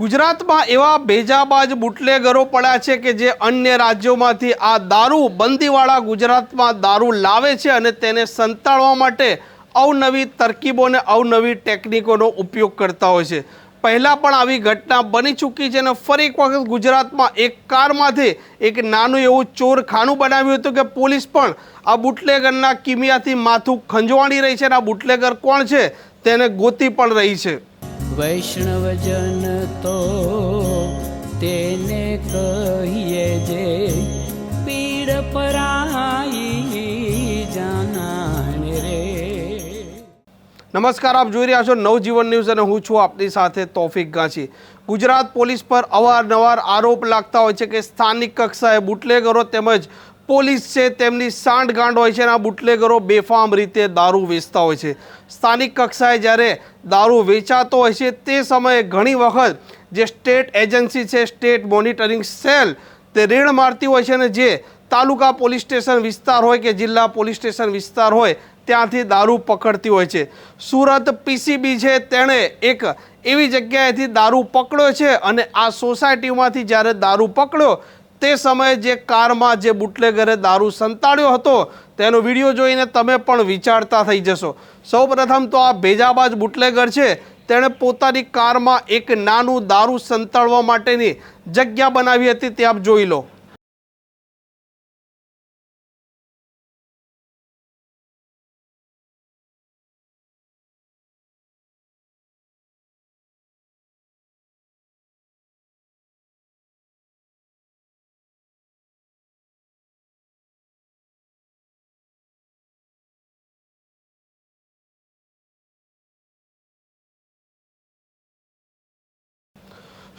ગુજરાતમાં એવા ભેજાબાજ બુટલેગરો પડ્યા છે કે જે અન્ય રાજ્યોમાંથી આ દારૂ, બંદીવાળા ગુજરાતમાં દારૂ લાવે છે અને તેને સંતાડવા માટે અવનવી તરકીબો અને અવનવી ટેકનિકોનો ઉપયોગ કરતા હોય છે. પહેલાં પણ આવી ઘટના બની ચૂકી છે અને ફરી એક વખત ગુજરાતમાં એક કારમાંથી એક નાનું એવું ચોરખાનું બનાવ્યું હતું કે પોલીસ પણ આ બુટલેગરના કિમિયાથી માથું ખંજવાણી રહી છે અને આ બુટલેગર કોણ છે? તેને ગોતી પણ રહી છે. વૈષ્ણવજન તો તેને કહીએ જે પીડ પરાઈ જાનાને રે. નમસ્કાર, આપ જોઈ રહ્યા છો નવજીવન ન્યૂઝ અને હું છું આપની સાથે તોફિક ગાંચી. ગુજરાત પોલીસ પર અવારનવાર આરોપ લાગતા હોય છે કે સ્થાનિક કક્ષાએ બુટલેગરો તેમજ પોલીસ છે, તેમની સાંઠગાંઠ હોય છે અને આ બુટલેગરો બેફામ રીતે દારૂ વેચતા હોય છે. સ્થાનિક કક્ષાએ જ્યારે દારૂ વેચાતો હોય છે, તે સમયે ઘણી વખત જે સ્ટેટ એજન્સી છે, સ્ટેટ મોનિટરિંગ સેલ, તે રેડ મારતી હોય છે અને જે તાલુકા પોલીસ સ્ટેશન વિસ્તાર હોય કે જિલ્લા પોલીસ સ્ટેશન વિસ્તાર હોય, ત્યાંથી દારૂ પકડતી હોય છે. સુરત પીસીબી છે, તેણે એક એવી જગ્યાએથી દારૂ પકડ્યો છે અને આ સોસાયટીમાંથી જ્યારે દારૂ પકડ્યો તે સમયે જે કારમાં જે બુટલેગરે દારૂ સંતાડ્યો હતો, તેનો વીડિયો જોઈને તમે પણ વિચારતા થઈ જશો. સૌપ્રથમ તો આ ભેજાબાજ બુટલેગર છે, તેણે પોતાની કારમાં એક નાનું દારૂ સંતાડવા માટેની જગ્યા બનાવી હતી, તે આપ જોઈ લો.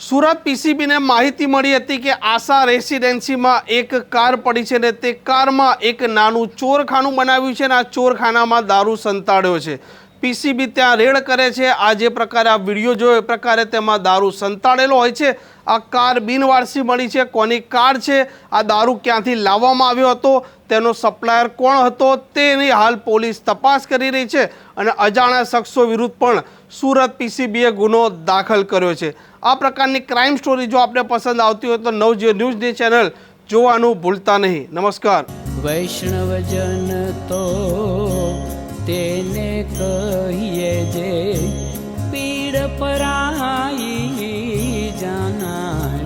સુરત પીસીબીને માહિતી મળી હતી કે આશા રેસિડેન્સીમાં એક કાર પડી છે ને તે કારમાં એક નાનું ચોરખાનું બનાવ્યું છે ને આ ચોરખાનામાં દારૂ સંતાડ્યો છે. પીસીબી ત્યાં રેડ કરે છે. આ જે પ્રકારે આ વીડિયો જોયો, એ પ્રકારે તેમાં દારૂ સંતાડેલો હોય છે. આ કાર બિનવારસી મળી છે. કોની કાર છે? આ દારૂ ક્યાંથી લાવવામાં આવ્યો હતો? તેનો સપ્લાયર કોણ હતો તેની હાલ પોલીસ તપાસ કરી રહી છે અને અજાણ્યા શખ્સો વિરુદ્ધ પણ સુરત પીસીબીએ ગુનો દાખલ કર્યો છે. આ પ્રકારની ક્રાઇમ સ્ટોરી જો આપને પસંદ આવતી હોય તો નવજીઓ ન્યૂઝની ચેનલ જોવાનું ભૂલતા નહીં. નમસ્કાર. વૈષ્ણવજન તો તેને કહીએ જે પીડ પરાઈ જાના